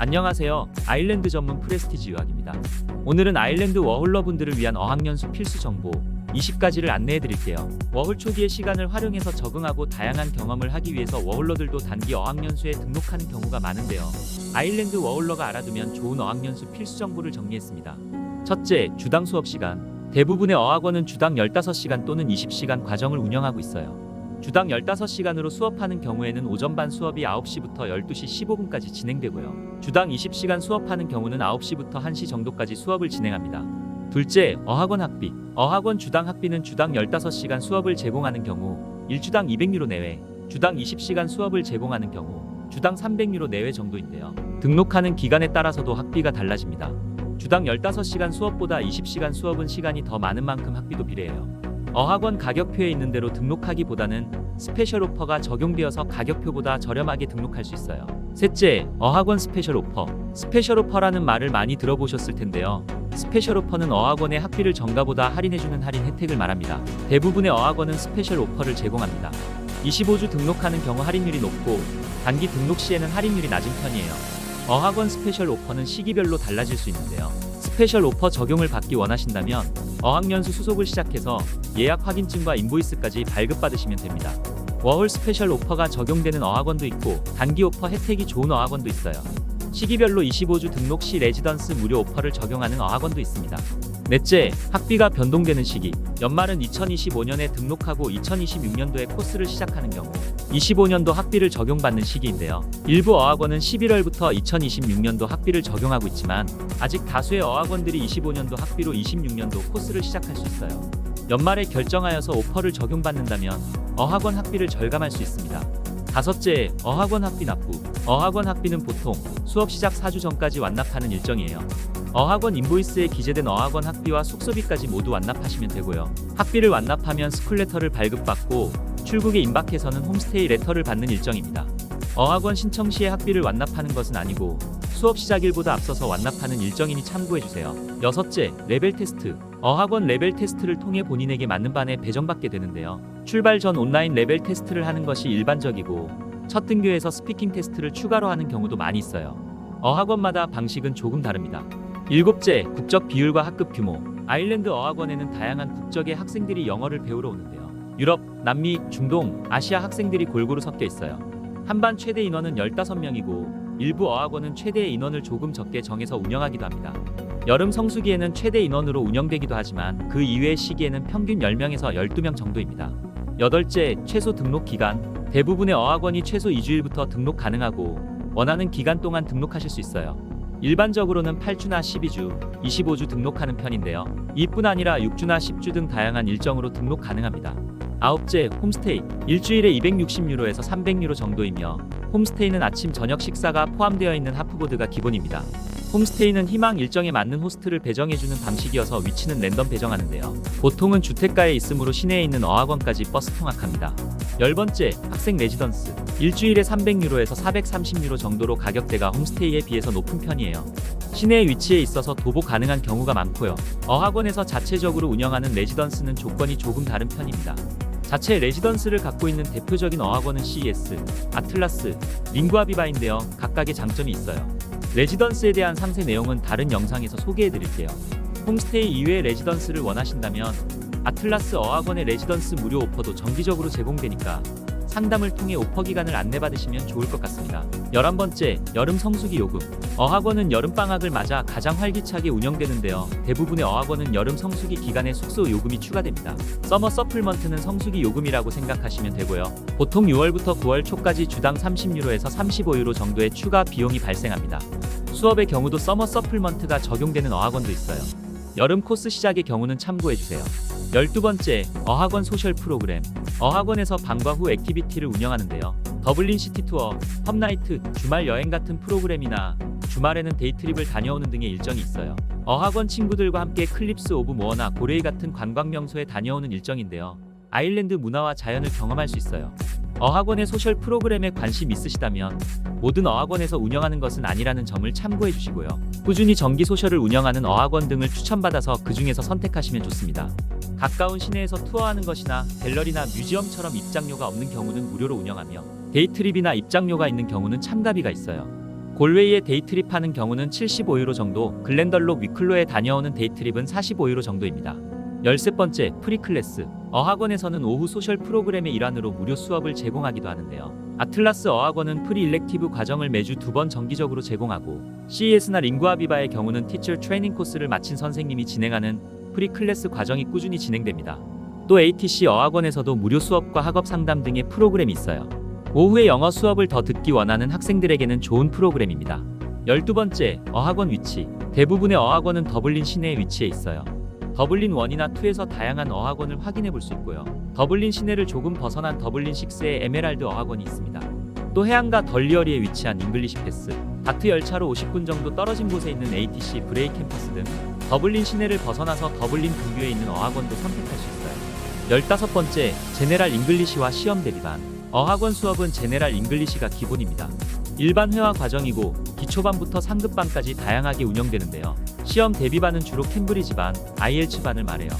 안녕하세요. 아일랜드 전문 프레스티지 유학입니다. 오늘은 아일랜드 워홀러분들을 위한 어학연수 필수 정보 20가지를 안내해 드릴게요. 워홀 초기의 시간을 활용해서 적응하고 다양한 경험을 하기 위해서 워홀러들도 단기 어학연수에 등록하는 경우가 많은데요. 아일랜드 워홀러가 알아두면 좋은 어학연수 필수 정보를 정리했습니다. 첫째, 주당 수업 시간. 대부분의 어학원은 주당 15시간 또는 20시간 과정을 운영하고 있어요. 주당 15시간으로 수업하는 경우에는 오전 반 수업이 9시부터 12시 15분까지 진행되고요. 주당 20시간 수업하는 경우는 9시부터 1시 정도까지 수업을 진행합니다. 둘째, 어학원 학비. 어학원 주당 학비는 주당 15시간 수업을 제공하는 경우 1주당 200유로 내외, 주당 20시간 수업을 제공하는 경우 주당 300유로 내외 정도인데요. 등록하는 기간에 따라서도 학비가 달라집니다. 주당 15시간 수업보다 20시간 수업은 시간이 더 많은 만큼 학비도 비례해요. 어학원 가격표에 있는 대로 등록하기보다는 스페셜 오퍼가 적용되어서 가격표보다 저렴하게 등록할 수 있어요. 셋째, 어학원 스페셜 오퍼. 스페셜 오퍼라는 말을 많이 들어보셨을 텐데요. 스페셜 오퍼는 어학원의 학비를 정가보다 할인해주는 할인 혜택을 말합니다. 대부분의 어학원은 스페셜 오퍼를 제공합니다. 25주 등록하는 경우 할인율이 높고 단기 등록 시에는 할인율이 낮은 편이에요. 어학원 스페셜 오퍼는 시기별로 달라질 수 있는데요. 스페셜 오퍼 적용을 받기 원하신다면 어학연수 수속을 시작해서 예약 확인증과 인보이스까지 발급받으시면 됩니다. 워홀 스페셜 오퍼가 적용되는 어학원도 있고 단기 오퍼 혜택이 좋은 어학원도 있어요. 시기별로 25주 등록 시 레지던스 무료 오퍼를 적용하는 어학원도 있습니다. 넷째, 학비가 변동되는 시기. 연말은 2025년에 등록하고 2026년도에 코스를 시작하는 경우 25년도 학비를 적용받는 시기인데요. 일부 어학원은 11월부터 2026년도 학비를 적용하고 있지만 아직 다수의 어학원들이 25년도 학비로 26년도 코스를 시작할 수 있어요. 연말에 결정하여서 오퍼를 적용받는다면 어학원 학비를 절감할 수 있습니다. 다섯째, 어학원 학비 납부. 어학원 학비는 보통 수업 시작 4주 전까지 완납하는 일정이에요. 어학원 인보이스에 기재된 어학원 학비와 숙소비까지 모두 완납하시면 되고요. 학비를 완납하면 스쿨레터를 발급받고 출국에 임박해서는 홈스테이 레터를 받는 일정입니다. 어학원 신청 시에 학비를 완납하는 것은 아니고 수업 시작일보다 앞서서 완납하는 일정이니 참고해 주세요. 여섯째, 레벨 테스트. 어학원 레벨 테스트를 통해 본인에게 맞는 반에 배정받게 되는데요. 출발 전 온라인 레벨 테스트를 하는 것이 일반적이고 첫 등교에서 스피킹 테스트를 추가로 하는 경우도 많이 있어요. 어학원마다 방식은 조금 다릅니다. 일곱째, 국적 비율과 학급 규모. 아일랜드 어학원에는 다양한 국적의 학생들이 영어를 배우러 오는데요. 유럽, 남미, 중동, 아시아 학생들이 골고루 섞여 있어요. 한반 최대 인원은 15명이고 일부 어학원은 최대 인원을 조금 적게 정해서 운영하기도 합니다. 여름 성수기에는 최대 인원으로 운영되기도 하지만 그 이외의 시기에는 평균 10명에서 12명 정도입니다. 여덟째, 최소 등록 기간. 대부분의 어학원이 최소 2주일부터 등록 가능하고 원하는 기간 동안 등록하실 수 있어요. 일반적으로는 8주나 12주, 25주 등록하는 편인데요. 이뿐 아니라 6주나 10주 등 다양한 일정으로 등록 가능합니다. 아홉째, 홈스테이. 일주일에 260유로에서 300유로 정도이며 홈스테이는 아침 저녁 식사가 포함되어 있는 하프보드가 기본입니다. 홈스테이는 희망 일정에 맞는 호스트를 배정해주는 방식이어서 위치는 랜덤 배정하는데요. 보통은 주택가에 있으므로 시내에 있는 어학원까지 버스 통학합니다. 열 번째, 학생 레지던스. 일주일에 300유로에서 430유로 정도로 가격대가 홈스테이에 비해서 높은 편이에요. 시내 위치에 있어서 도보 가능한 경우가 많고요. 어학원에서 자체적으로 운영하는 레지던스는 조건이 조금 다른 편입니다. 자체 레지던스를 갖고 있는 대표적인 어학원은 CES, 아틀라스, 링구아비바인데요. 각각의 장점이 있어요. 레지던스에 대한 상세 내용은 다른 영상에서 소개해 드릴게요. 홈스테이 이외의 레지던스를 원하신다면 아틀라스 어학원의 레지던스 무료 오퍼도 정기적으로 제공되니까 상담을 통해 오퍼 기간을 안내받으시면 좋을 것 같습니다. 11번째, 여름 성수기 요금. 어학원은 여름방학을 맞아 가장 활기차게 운영되는데요. 대부분의 어학원은 여름 성수기 기간에 숙소 요금이 추가됩니다. 서머 서플먼트는 성수기 요금이라고 생각하시면 되고요. 보통 6월부터 9월 초까지 주당 30유로에서 35유로 정도의 추가 비용이 발생합니다. 수업의 경우도 서머 서플먼트가 적용되는 어학원도 있어요. 여름 코스 시작의 경우는 참고해 주세요. 12번째, 어학원 소셜 프로그램. 어학원에서 방과 후 액티비티를 운영하는데요. 더블린 시티 투어, 펍나이트, 주말 여행 같은 프로그램이나 주말에는 데이트립을 다녀오는 등의 일정이 있어요. 어학원 친구들과 함께 클립스 오브 모어나 고레이 같은 관광 명소에 다녀오는 일정인데요. 아일랜드 문화와 자연을 경험할 수 있어요. 어학원의 소셜 프로그램에 관심 있으시다면 모든 어학원에서 운영하는 것은 아니라는 점을 참고해 주시고요. 꾸준히 정기 소셜을 운영하는 어학원 등을 추천받아서 그 중에서 선택하시면 좋습니다. 가까운 시내에서 투어하는 것이나 갤러리나 뮤지엄처럼 입장료가 없는 경우는 무료로 운영하며 데이트립이나 입장료가 있는 경우는 참가비가 있어요. 골웨이에 데이트립 하는 경우는 75유로 정도, 글렌덜록 위클로에 다녀오는 데이트립은 45유로 정도입니다. 열세 번째, 프리클래스. 어학원에서는 오후 소셜 프로그램의 일환으로 무료 수업을 제공하기도 하는데요. 아틀라스 어학원은 프리 일렉티브 과정을 매주 두 번 정기적으로 제공하고 CES나 링구아비바의 경우는 티처 트레이닝 코스를 마친 선생님이 진행하는 프리 클래스 과정이 꾸준히 진행됩니다. 또 ATC 어학원에서도 무료 수업과 학업 상담 등의 프로그램이 있어요. 오후에 영어 수업을 더 듣기 원하는 학생들에게는 좋은 프로그램입니다. 열두 번째, 어학원 위치. 대부분의 어학원은 더블린 시내에 위치해 있어요. 더블린 1이나 2에서 다양한 어학원을 확인해 볼 수 있고요. 더블린 시내를 조금 벗어난 더블린 6의 에메랄드 어학원이 있습니다. 또 해안가 덜리어리에 위치한 잉글리시 패스, 다트 열차로 50분 정도 떨어진 곳에 있는 ATC 브레이 캠퍼스 등 더블린 시내를 벗어나서 더블린 근교에 있는 어학원도 선택할 수 있어요. 열다섯 번째, 제네랄 잉글리시와 시험 대비반. 어학원 수업은 제네랄 잉글리시가 기본입니다. 일반 회화 과정이고 기초반부터 상급반까지 다양하게 운영되는데요. 시험 대비반은 주로 캠브리지반, IELTS반을 말해요.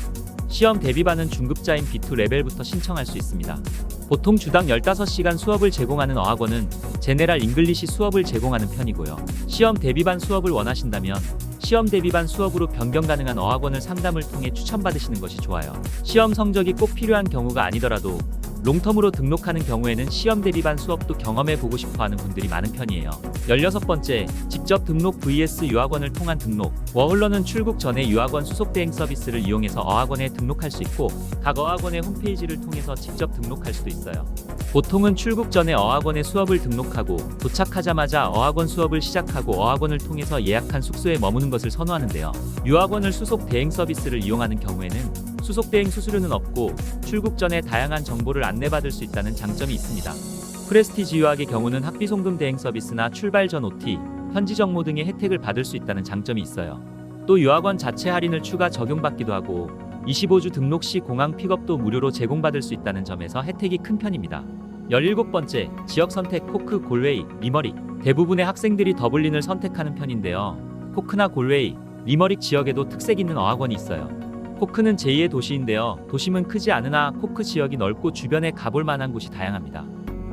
시험 대비반은 중급자인 B2 레벨부터 신청할 수 있습니다. 보통 주당 15시간 수업을 제공하는 어학원은 제네랄 잉글리시 수업을 제공하는 편이고요. 시험 대비반 수업을 원하신다면 시험 대비반 수업으로 변경 가능한 어학원을 상담을 통해 추천받으시는 것이 좋아요. 시험 성적이 꼭 필요한 경우가 아니더라도 롱텀으로 등록하는 경우에는 시험 대비반 수업도 경험해 보고 싶어 하는 분들이 많은 편이에요. 16번째, 직접 등록 vs 유학원을 통한 등록. 워홀러는 출국 전에 유학원 수속 대행 서비스를 이용해서 어학원에 등록할 수 있고 각 어학원의 홈페이지를 통해서 직접 등록할 수도 있어요. 보통은 출국 전에 어학원에 수업을 등록하고 도착하자마자 어학원 수업을 시작하고 어학원을 통해서 예약한 숙소에 머무는 것을 선호하는데요. 유학원을 수속 대행 서비스를 이용하는 경우에는 수속 대행 수수료는 없고 출국 전에 다양한 정보를 안내받을 수 있다는 장점이 있습니다. 프레스티지 유학의 경우는 학비 송금 대행 서비스나 출발 전 OT, 현지 정모 등의 혜택을 받을 수 있다는 장점이 있어요. 또 유학원 자체 할인을 추가 적용받기도 하고 25주 등록 시 공항 픽업도 무료로 제공받을 수 있다는 점에서 혜택이 큰 편입니다. 17번째, 지역 선택 코크, 골웨이, 리머릭. 대부분의 학생들이 더블린을 선택하는 편인데요. 코크나 골웨이, 리머릭 지역에도 특색 있는 어학원이 있어요. 코크는 제2의 도시인데요. 도심은 크지 않으나 코크 지역이 넓고 주변에 가볼 만한 곳이 다양합니다.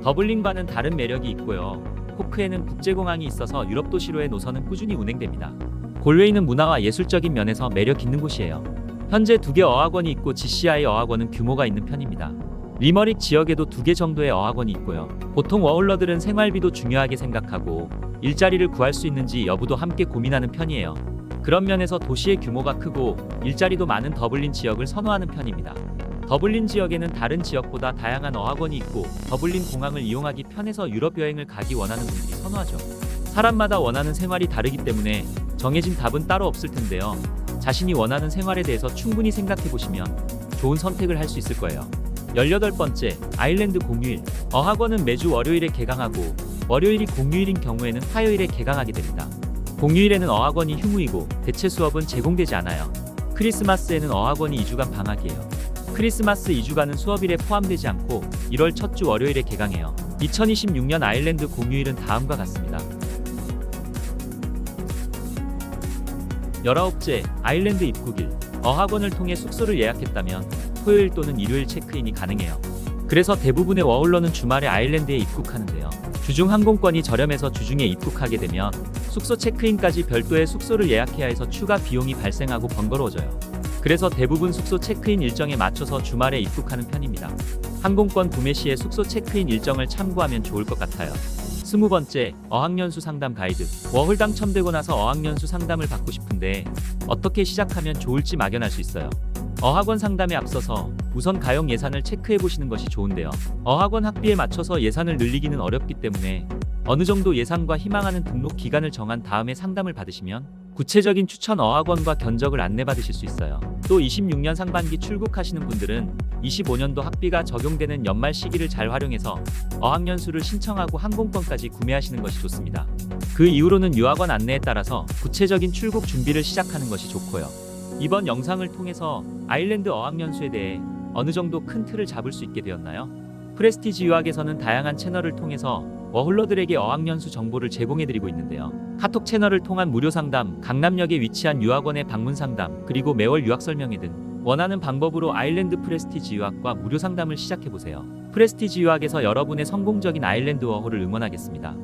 더블린과는 다른 매력이 있고요. 코크에는 국제공항이 있어서 유럽 도시로의 노선은 꾸준히 운행됩니다. 골웨이는 문화와 예술적인 면에서 매력 있는 곳이에요. 현재 두 개 어학원이 있고 GCI 어학원은 규모가 있는 편입니다. 리머릭 지역에도 두 개 정도의 어학원이 있고요. 보통 워홀러들은 생활비도 중요하게 생각하고 일자리를 구할 수 있는지 여부도 함께 고민하는 편이에요. 그런 면에서 도시의 규모가 크고 일자리도 많은 더블린 지역을 선호하는 편입니다. 더블린 지역에는 다른 지역보다 다양한 어학원이 있고 더블린 공항을 이용하기 편해서 유럽 여행을 가기 원하는 분들이 선호하죠. 사람마다 원하는 생활이 다르기 때문에 정해진 답은 따로 없을 텐데요. 자신이 원하는 생활에 대해서 충분히 생각해 보시면 좋은 선택을 할 수 있을 거예요. 18번째, 아일랜드 공휴일. 어학원은 매주 월요일에 개강하고 월요일이 공휴일인 경우에는 화요일에 개강하게 됩니다. 공휴일에는 어학원이 휴무이고 대체 수업은 제공되지 않아요. 크리스마스에는 어학원이 2주간 방학이에요. 크리스마스 2주간은 수업일에 포함되지 않고 1월 첫 주 월요일에 개강해요. 2026년 아일랜드 공휴일은 다음과 같습니다. 19째, 아일랜드 입국일. 어학원을 통해 숙소를 예약했다면 토요일 또는 일요일 체크인이 가능해요. 그래서 대부분의 워홀러는 주말에 아일랜드에 입국하는데요. 주중 항공권이 저렴해서 주중에 입국하게 되면 숙소 체크인까지 별도의 숙소를 예약해야 해서 추가 비용이 발생하고 번거로워져요. 그래서 대부분 숙소 체크인 일정에 맞춰서 주말에 입국하는 편입니다. 항공권 구매 시에 숙소 체크인 일정을 참고하면 좋을 것 같아요. 스무 번째, 어학연수 상담 가이드. 워홀 당첨되고 나서 어학연수 상담을 받고 싶은데 어떻게 시작하면 좋을지 막연할 수 있어요. 어학원 상담에 앞서서 우선 가용 예산을 체크해 보시는 것이 좋은데요. 어학원 학비에 맞춰서 예산을 늘리기는 어렵기 때문에 어느 정도 예산과 희망하는 등록 기간을 정한 다음에 상담을 받으시면 구체적인 추천 어학원과 견적을 안내받으실 수 있어요. 또 26년 상반기 출국하시는 분들은 25년도 학비가 적용되는 연말 시기를 잘 활용해서 어학연 수를 신청하고 항공권까지 구매하시는 것이 좋습니다. 그 이후로는 유학원 안내에 따라서 구체적인 출국 준비를 시작하는 것이 좋고요. 이번 영상을 통해서 아일랜드 어학연수에 대해 어느 정도 큰 틀을 잡을 수 있게 되었나요? 프레스티지 유학에서는 다양한 채널을 통해서 워홀러들에게 어학연수 정보를 제공해드리고 있는데요. 카톡 채널을 통한 무료 상담, 강남역에 위치한 유학원의 방문 상담, 그리고 매월 유학 설명회 등 원하는 방법으로 아일랜드 프레스티지 유학과 무료 상담을 시작해보세요. 프레스티지 유학에서 여러분의 성공적인 아일랜드 워홀을 응원하겠습니다.